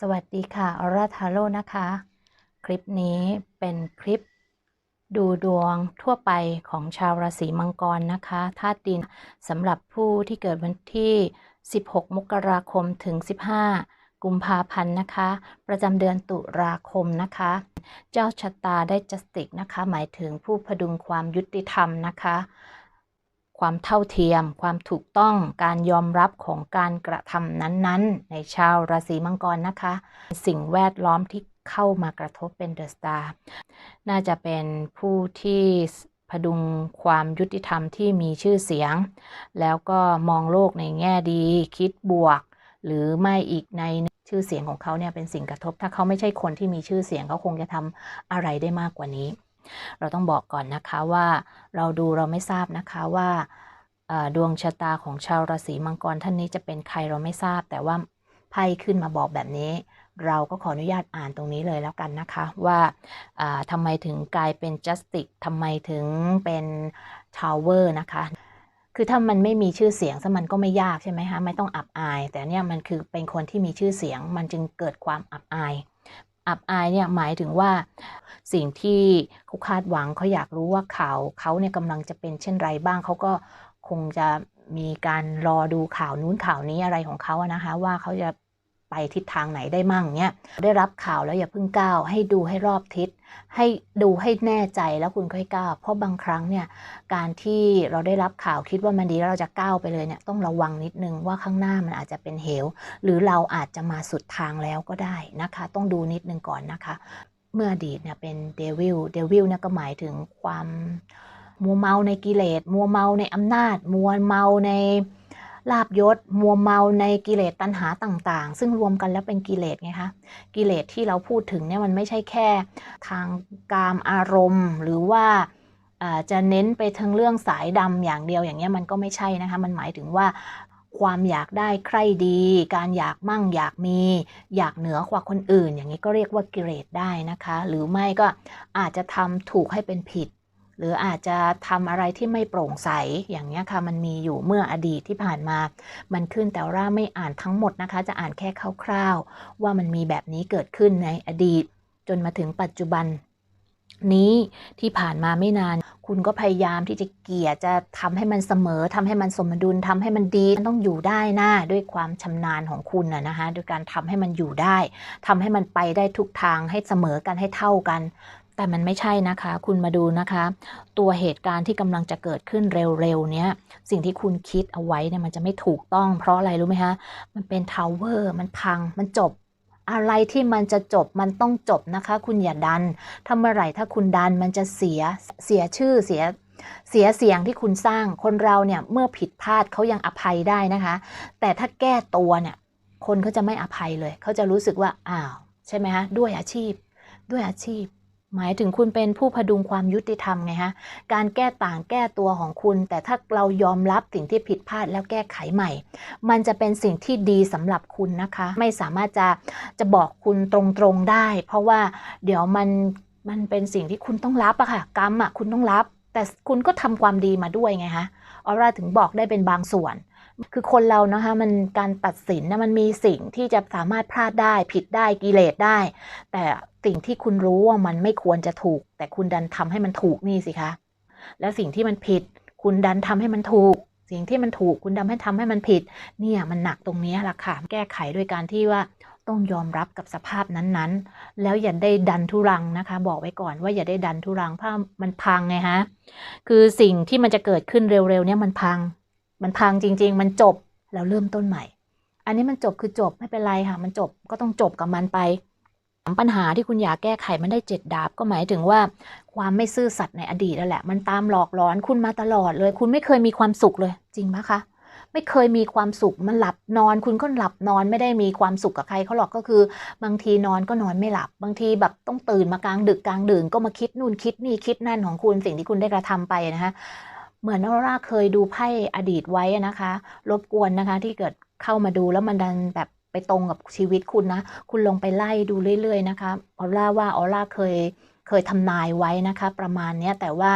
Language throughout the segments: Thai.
สวัสดีค่ะออร่าทาโร่นะคะ คลิปนี้เป็นคลิปดูดวงทั่วไปของชาวราศีมังกรนะคะธาตุดินสำหรับผู้ที่เกิดวันที่ 16 มกราคมถึง 15 กุมภาพันธ์นะคะ ประจำเดือนตุลาคมนะคะ เจ้าชะตาได้จัสติกนะคะ หมายถึงผู้พดุงความยุติธรรมนะคะ ความเท่าเทียม ความถูกต้องการยอมรับของการกระทำนั้นๆ ในชาวราศีมังกรนะคะ สิ่งแวดล้อมที่เข้ามากระทบเป็นเดอะสตาร์น่าจะเป็นผู้ที่พดุงความยุติธรรมที่มีชื่อเสียง แล้วก็มองโลกในแง่ดี คิดบวก หรือไม่อีกในชื่อเสียงของเขาเนี่ยเป็นสิ่งกระทบ ถ้าเขาไม่ใช่คนที่มีชื่อเสียงเขาคงจะทำอะไรได้มากกว่านี้ เราต้องบอกก่อนนะคะว่าเราดูเราไม่ทราบนะคะว่าดวงชะตาของชาวราศีมังกรท่านนี้จะเป็นใครเราไม่ทราบ แต่ว่าไพ่ขึ้นมาบอกแบบนี้ เราก็ขออนุญาตอ่านตรงนี้เลยแล้วกันนะคะ ว่าอ่าทำไมถึงกลายเป็น justice ทำไมถึงเป็น tower นะคะคือถ้ามันไม่มีชื่อเสียงซะมันก็ไม่ยากใช่ไหมคะไม่ต้องอับอาย แต่เนี่ยมันคือเป็นคนที่มีชื่อเสียงมันจึงเกิดความอับอาย อับอายเนี่ยหมายถึงว่าสิ่งที่เขาคาดหวังเขาอยากรู้ว่าข่าวเขาเนี่ยกำลังจะเป็นเช่นไรบ้างเขาก็คงจะมีการรอดูข่าวนู้นข่าวนี้อะไรของเขาอะนะคะว่าเขาจะ ไปทิศทางไหนได้มั่งเนี่ยได้รับข่าวแล้วอย่าเพิ่งก้าวให้ดูให้รอบทิศให้ดูให้แน่ใจแล้วคุณค่อยก้าวเพราะบางครั้งเนี่ยการที่เราได้รับข่าวคิดว่ามันดีแล้วเราจะก้าวไปเลยเนี่ยต้องระวังนิดนึงว่าข้างหน้ามันอาจจะเป็นเหว หรือเราอาจจะมาสุดทางแล้วก็ได้นะคะ ต้องดูนิดนึงก่อนนะคะ เมื่ออดีตเนี่ยเป็นเดวิลเดวิลเนี่ยก็หมายถึงความมัวเมาในกิเลสมัวเมาในอำนาจ มัวเมาใน ลาบยศมัวเมาในกิเลสตัณหาต่างๆ ซึ่งรวมกันแล้วเป็นกิเลสไงคะกิเลสที่เราพูดถึงเนี่ยมันไม่ใช่แค่ทางกามอารมณ์ หรือว่าจะเน้นไปทางเรื่องสายดำอย่างเดียวอย่างเงี้ยมันก็ไม่ใช่นะคะมันหมายถึงว่าความอยากได้ใครดี การอยากมั่งอยากมี อยากเหนือกว่าคนอื่น อย่างนี้ก็เรียกว่ากิเลสได้นะคะ หรือไม่ก็อาจจะทำถูกให้เป็นผิด หรืออาจจะทำอะไรที่ไม่โปร่งใสอย่างนี้ค่ะมันมีอยู่เมื่ออดีตที่ผ่านมา มันขึ้นแต่ว่าไม่อ่านทั้งหมดนะคะ จะอ่านแค่คร่าวๆ ว่ามันมีแบบนี้เกิดขึ้นในอดีต จนมาถึงปัจจุบันนี้ที่ผ่านมาไม่นาน คุณก็พยายามที่จะเกี่ยจะทำให้มันเสมอทำให้มันสมดุลทำให้มันดีมันต้องอยู่ได้นะด้วยความชำนาญของคุณนะนะคะโดยการทำให้มันอยู่ได้ทำให้มันไปได้ทุกทางให้เสมอกันให้เท่ากัน แต่มันไม่ใช่นะคะ คุณมาดูนะคะ ตัวเหตุการณ์ที่กำลังจะเกิดขึ้นเร็วๆเนี้ย สิ่งที่คุณคิดเอาไว้เนี่ยมันจะไม่ถูกต้อง เพราะอะไรรู้ไหมคะ มันเป็นทาวเวอร์ มันพัง มันจบ อะไรที่มันจะจบมันต้องจบนะคะ คุณอย่าดันถ้าเมื่อไหร่ถ้าคุณดันมันจะเสีย เสียชื่อ เสีย เสียเสียงที่คุณสร้าง คนเราเนี่ยเมื่อผิดพลาดเขายังอภัยได้นะคะ แต่ถ้าแก้ตัวเนี่ยคนเขาจะไม่อภัยเลย เขาจะรู้สึกว่า อ้าว ใช่ไหมคะ ด้วยอาชีพ ด้วยอาชีพ หมายถึงคุณเป็นผู้พดุงความยุติธรรมไงฮะ การแก้ต่างแก้ตัวของคุณ แต่ถ้าเรายอมรับสิ่งที่ผิดพลาดแล้วแก้ไขใหม่ มันจะเป็นสิ่งที่ดีสำหรับคุณนะคะ ไม่สามารถจะจะบอกคุณตรงๆได้ เพราะว่าเดี๋ยวมันมันเป็นสิ่งที่คุณต้องรับอะค่ะ กรรมอะคุณต้องรับ แต่คุณก็ทำความดีมาด้วยไงฮะออร่าถึงบอกได้เป็นบางส่วน คือคนเรานะคะมันการตัดสินนะมันมีสิ่งที่จะสามารถพลาดได้ผิดได้กิเลสได้ แต่สิ่งที่คุณรู้ว่ามันไม่ควรจะถูก แต่คุณดันทำให้มันถูกนี่สิคะ และสิ่งที่มันผิด คุณดันทำให้มันถูก สิ่งที่มันถูกคุณดันให้ทำให้มันผิด เนี่ยมันหนักตรงนี้แหละค่ะแก้ไขด้วยการที่ว่าต้องยอมรับกับสภาพนั้นๆ แล้วอย่าได้ดันทุรังนะคะ บอกไว้ก่อนว่าอย่าได้ดันทุรังเพราะมันพังไงฮะ คือสิ่งที่มันจะเกิดขึ้นเร็วๆเนี่ยมันพัง มันพังจริง ๆ มันจบแล้วเริ่มต้นใหม่ อันนี้มันจบคือจบไม่เป็นไรค่ะ มันจบก็ต้องจบกับมันไปปัญหาที่คุณอยากแก้ไขมันได้เจ็ดดาบก็หมายถึงว่า ความไม่ซื่อสัตย์ในอดีตนั่นแหละ มันตามหลอกหลอนคุณมาตลอดเลย คุณไม่เคยมีความสุขเลย จริงไหมคะไม่เคยมีความสุขมันหลับนอน คุณก็หลับนอนไม่ได้มีความสุขกับใครเขาหรอกก็คือ บางทีนอนก็นอนไม่หลับ บางทีแบบต้องตื่นมากลางดึกกลางดื่นก็มาคิดนู่นคิดนี่คิดนั่นของคุณสิ่งที่คุณได้กระทำไปนะคะ เหมือนออร่าเคยดูไพ่อดีตไว้นะคะ รบกวนนะคะ ที่เกิดเข้ามาดูแล้วมันดันแบบไปตรงกับชีวิตคุณนะ คุณลองไปไล่ดูเรื่อย ๆ นะคะออร่าว่าออร่าเคยเคยทำนายไว้นะคะ ประมาณเนี้ยแต่ว่า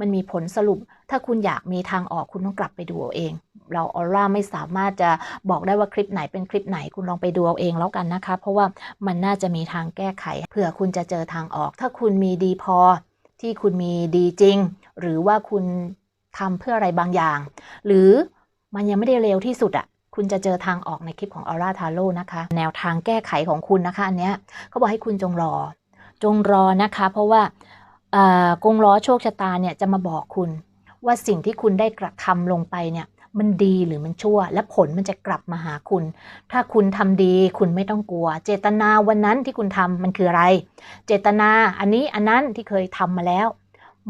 มันมีผลสรุป ถ้าคุณอยากมีทางออกคุณต้องกลับไปดูเอาเอง เราออร่าไม่สามารถจะบอกได้ว่าคลิปไหนเป็นคลิปไหนคุณลองไปดูเอาเองแล้วกันนะคะ เพราะว่ามันน่าจะมีทางแก้ไขเผื่อคุณจะเจอทางออก ถ้าคุณมีดีพอที่คุณมีดีจริง หรือว่าคุณ ทำเพื่ออะไรบางอย่าง หรือมันยังไม่ได้เร็วที่สุดอะ่ะคุณจะเจอทางออกในคลิปของ Aura t a r o นะคะ แนวทางแก้ไขของคุณนะคะอันเนี้ยเขาบอกให้คุณจงรอ จงรอนะคะ เพราะว่ากงล้อโชคชะตาเนี่ยจะมาบอกคุณ ว่าสิ่งที่คุณได้กระทำลงไปเนี่ยมันดีหรือมันชั่ว และผลมันจะกลับมาหาคุณ ถ้าคุณทำดีคุณไม่ต้องกลัว เจตนาวันนั้นที่คุณทำมันคืออะไร เจตนาอันนี้อันนั้นที่เคยทำมาแล้ว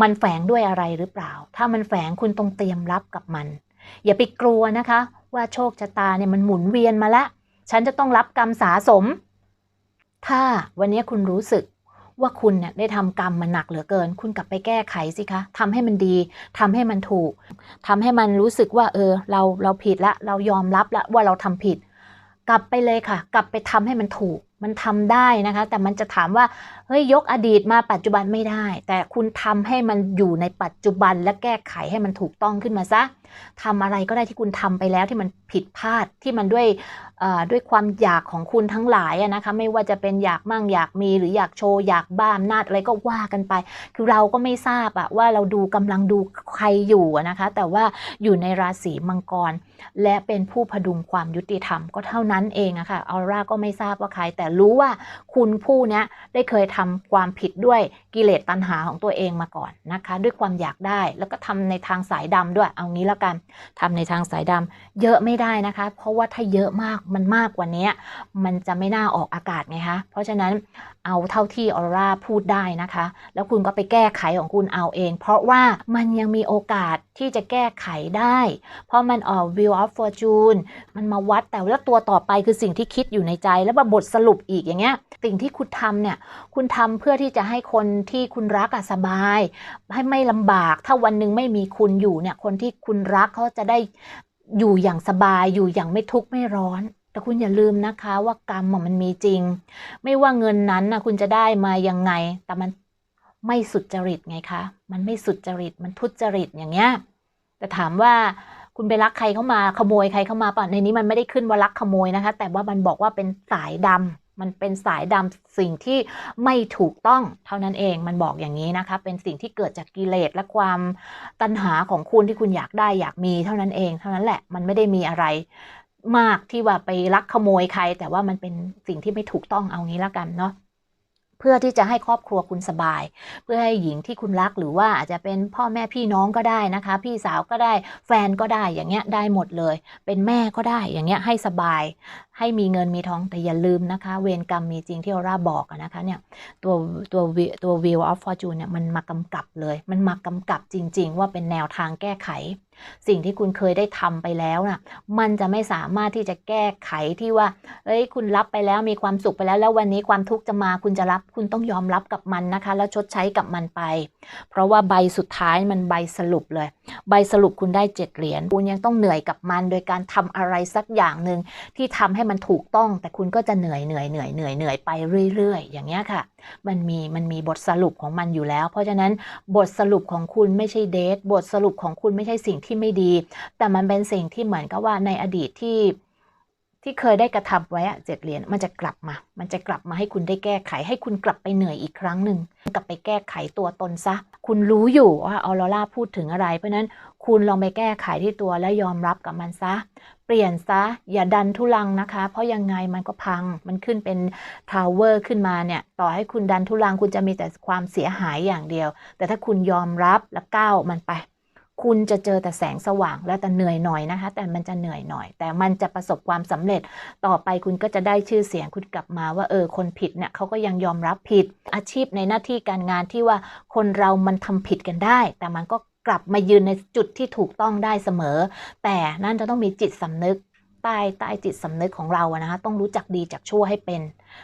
มันแฝงด้วยอะไรหรือเปล่า ถ้ามันแฝงคุณต้องเตรียมรับกับมัน อย่าไปกลัวนะคะ ว่าโชคชะตาเนี่ยมันหมุนเวียนมาล้วฉันจะต้องรับกรรมสาสม ถ้าวันนี้คุณรู้สึกว่าคุณเนี่ยได้ทำกรรมมาหนักเหลือเกิน คุณกลับไปแก้ไขสิคะทำให้มันดีทำให้มันถูกทำให้มันรู้สึกว่าเออ เราเราผิดละ เรายอมรับละว่าเราทำผิด กลับไปเลยค่ะ กลับไปทำให้มันถูก มันทำได้นะคะ แต่มันจะถามว่าเฮ้ยยกอดีตมาปัจจุบันไม่ได้ แต่คุณทำให้มันอยู่ในปัจจุบันและแก้ไขให้มันถูกต้องขึ้นมาซะทำอะไรก็ได้ที่คุณทำไปแล้วที่มันผิดพลาดที่มันด้วยด้วยความอยากของคุณทั้งหลายอะนะคะไม่ว่าจะเป็นอยากมั่งอยากมีหรืออยากโชว์อยากบ้าอำนาจอะไรก็ว่ากันไป คือเราก็ไม่ทราบอะว่าเราดูกำลังดูใครอยู่นะคะ แต่ว่าอยู่ในราศีมังกร และเป็นผู้พดุงความยุติธรรมก็เท่านั้นเองอะค่ะออร่าก็ไม่ทราบว่าใคร แต่รู้ว่าคุณผู้เนี้ยได้เคยทำความผิดด้วยกิเลสตัณหาของตัวเองมาก่อนนะคะ ด้วยความอยากได้แล้วก็ทำในทางสายดำด้วยเอางี้แล้วกันทำในทางสายดำเยอะไม่ได้นะคะ เพราะว่าถ้าเยอะมากมันมากกว่านี้ มันจะไม่น่าออกอากาศไงคะเพราะฉะนั้น เอาเท่าที่ออร่าพูดได้นะคะ แล้วคุณก็ไปแก้ไขของคุณเอาเอง เพราะว่ามันยังมีโอกาสที่จะแก้ไขได้ เพราะมันออก Wheel of Fortune มันมาวัดแต่แล้วตัวต่อไปคือสิ่งที่คิดอยู่ในใจ แล้วมาบทสรุปอีกอย่างเงี้ยสิ่งที่คุณทำเนี่ยคุณทำเพื่อที่จะให้คนที่คุณรักสบาย ให้ไม่ลำบาก ถ้าวันหนึ่งไม่มีคุณอยู่เนี่ยคนที่คุณรักเขาจะได้อยู่อย่างสบายอยู่อย่างไม่ทุกข์ไม่ร้อน แต่คุณอย่าลืมนะคะว่ากรรมมันมีจริง ไม่ว่าเงินนั้นนะคุณจะได้มายังไง แต่มันไม่สุดจริตไงคะ มันไม่สุดจริต มันทุจริตอย่างเงี้ย แต่ถามว่าคุณไปรักใครเข้ามาขโมยใครเข้ามาป่ะ ในนี้มันไม่ได้ขึ้นว่ารักขโมยนะคะ แต่ว่ามันบอกว่าเป็นสายดำมันเป็นสายดำสิ่งที่ไม่ถูกต้องเท่านั้นเอง มันบอกอย่างนี้นะคะ เป็นสิ่งที่เกิดจากกิเลสและความตัณหาของคุณที่คุณอยากได้อยากมีเท่านั้นเอง เท่านั้นแหละ มันไม่ได้มีอะไร มากที่ว่าไปลักขโมยใคร แต่ว่ามันเป็นสิ่งที่ไม่ถูกต้องเอางี้แล้วกันเนาะเพื่อที่จะให้ครอบครัวคุณสบาย เพื่อให้หญิงที่คุณรักหรือว่าอาจจะเป็นพ่อแม่พี่น้องก็ได้นะคะ พี่สาวก็ได้แฟนก็ได้อย่างเงี้ยได้หมดเลย เป็นแม่ก็ได้อย่างเงี้ยให้สบาย ให้มีเงินมีทองแต่อย่าลืมนะคะ เวรกรรมมีจริงที่ออร่าบอกนะคะเนี่ยตัวตัวตัว Wheel of Fortune เนี่ยมันมากำกับเลย มันมากำกับจริง ๆ ว่าเป็นแนวทางแก้ไข สิ่งที่คุณเคยได้ทำไปแล้วน่ะ มันจะไม่สามารถที่จะแก้ไขที่ว่า เอ้ย คุณรับไปแล้วมีความสุขไปแล้ว แล้ววันนี้ความทุกข์จะมาคุณจะรับ คุณต้องยอมรับกับมันนะคะ แล้วชดใช้กับมันไป เพราะว่าใบสุดท้ายมันใบสรุปเลย ใบสรุปคุณได้เจ็ดเหรียญ คุณยังต้องเหนื่อยกับมัน โดยการทำอะไรสักอย่างหนึ่งที่ทำให้มันถูกต้อง แต่คุณก็จะเหนื่อยเหนื่อยเหนื่อยเหนื่อยเหนื่อยไปเรื่อย ๆ อย่างเงี้ยค่ะ มันมีมันมีบทสรุปของมันอยู่แล้ว เพราะฉะนั้นบทสรุปของคุณไม่ใช่เดทบทสรุปของคุณไม่ใช่สิ่งที่ไม่ดี แต่มันเป็นสิ่งที่เหมือนกับว่าในอดีตที่ ที่เคยได้กระทำไว้อะเจ็ดเหรียญมันจะกลับมา มันจะกลับมาให้คุณได้แก้ไข ให้คุณกลับไปเหนื่อยอีกครั้งหนึ่งกลับไปแก้ไขตัวตนซะ คุณรู้อยู่ว่าออโรราพูดถึงอะไร เพราะฉะนั้นคุณลองไปแก้ไขที่ตัวและยอมรับกับมันซะ เปลี่ยนซะ อย่าดันทุลังนะคะ เพราะยังไงมันก็พัง มันขึ้นเป็นทาวเวอร์ขึ้นมาเนี่ย ต่อให้คุณดันทุลังคุณจะมีแต่ความเสียหายอย่างเดียว แต่ถ้าคุณยอมรับและก้าวมันไป คุณจะเจอแต่แสงสว่างและแต่เหนื่อยหน่อยนะคะ แต่มันจะเหนื่อยหน่อย แต่มันจะประสบความสำเร็จ ต่อไปคุณก็จะได้ชื่อเสียงคุณกลับมาว่าเออคนผิดเนี่ยเขาก็ยังยอมรับผิด อาชีพในหน้าที่การงานที่ว่าคนเรามันทำผิดกันได้ แต่มันก็กลับมายืนในจุดที่ถูกต้องได้เสมอ แต่นั่นจะต้องมีจิตสำนึกใต้ใต้จิตสำนึกของเราอะนะคะต้องรู้จักดีจากชั่วให้เป็น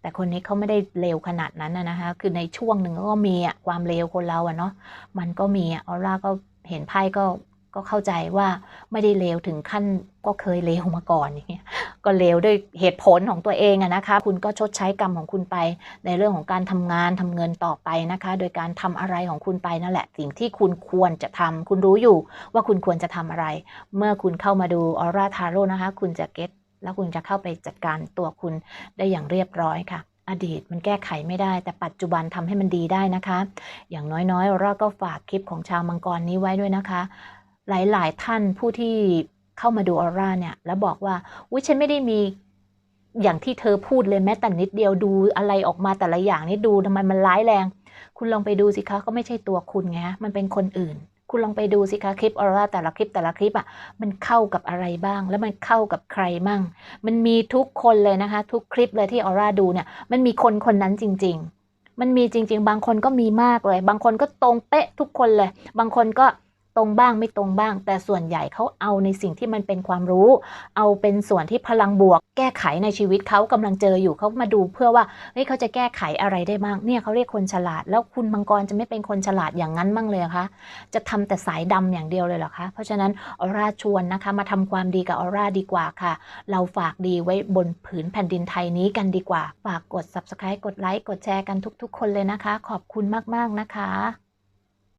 แต่คนนี้เขาไม่ได้เลวขนาดนั้นนะนะคะคือในช่วงหนึ่งก็มีอะความเลวคนเราอะเนาะมันก็มีอะออร่าก็ เห็นไพ่ก็ก็เข้าใจว่าไม่ได้เลวถึงขั้นก็เคยเลวมาก่อนอย่างเงี้ยก็เลวด้วยเหตุผลของตัวเองอะนะคะ คุณก็ชดใช้กรรมของคุณไป ในเรื่องของการทำงานทำเงินต่อไปนะคะ โดยการทำอะไรของคุณไปนั่นแหละ สิ่งที่คุณควรจะทำคุณรู้อยู่ว่าคุณควรจะทำอะไร เมื่อคุณเข้ามาดูออร่าทาโร่นะคะ คุณจะเก็ตแล้วคุณจะเข้าไปจัดการตัวคุณได้อย่างเรียบร้อยค่ะ อดีตมันแก้ไขไม่ได้ แต่ปัจจุบันทำให้มันดีได้นะคะ อย่างน้อยๆ เราก็ฝากคลิปของชาวมังกรนี้ไว้ด้วยนะคะ หลายๆท่านผู้ที่เข้ามาดูออร่าเนี่ยแล้วบอกว่าอุ้ยฉันไม่ได้มีอย่างที่เธอพูดเลยแม้แต่นิดเดียวดูอะไรออกมาแต่ละอย่างนี่ดูทำไมมันร้ายแรง คุณลองไปดูสิคะก็ไม่ใช่ตัวคุณไงมันเป็นคนอื่น คุณลองไปดูสิคะคลิปออร่าแต่ละคลิปแต่ละคลิปอะมันเข้ากับอะไรบ้าง แล้วมันเข้ากับใครมั่ง มันมีทุกคนเลยนะคะ ทุกคลิปเลยที่ออร่าดูเนี่ยมันมีคนคนนั้นจริง ๆ มันมีจริง ๆ บางคนก็มีมากเลย บางคนก็ตรงเป๊ะทุกคนเลย บางคนก็ ตรงบ้างไม่ตรงบ้าง แต่ส่วนใหญ่เขาเอาในสิ่งที่มันเป็นความรู้ เอาเป็นส่วนที่พลังบวก แก้ไขในชีวิตเขากำลังเจออยู่เขามาดูเพื่อว่าเฮ้ยเขาจะแก้ไขอะไรได้บ้างเนี่ยเขาเรียกคนฉลาด แล้วคุณมังกรจะไม่เป็นคนฉลาดอย่างนั้นมั่งเลยคะจะทำแต่สายดำอย่างเดียวเลยเหรอคะเพราะฉะนั้นออร่าชวนนะคะ มาทำความดีกับออร่าดีกว่าค่ะ เราฝากดีไว้บนผืนแผ่นดินไทยนี้กันดีกว่าฝากกด subscribe กดไลค์กดแชร์กันทุก ๆ คนเลยนะคะ ขอบคุณมากๆนะคะ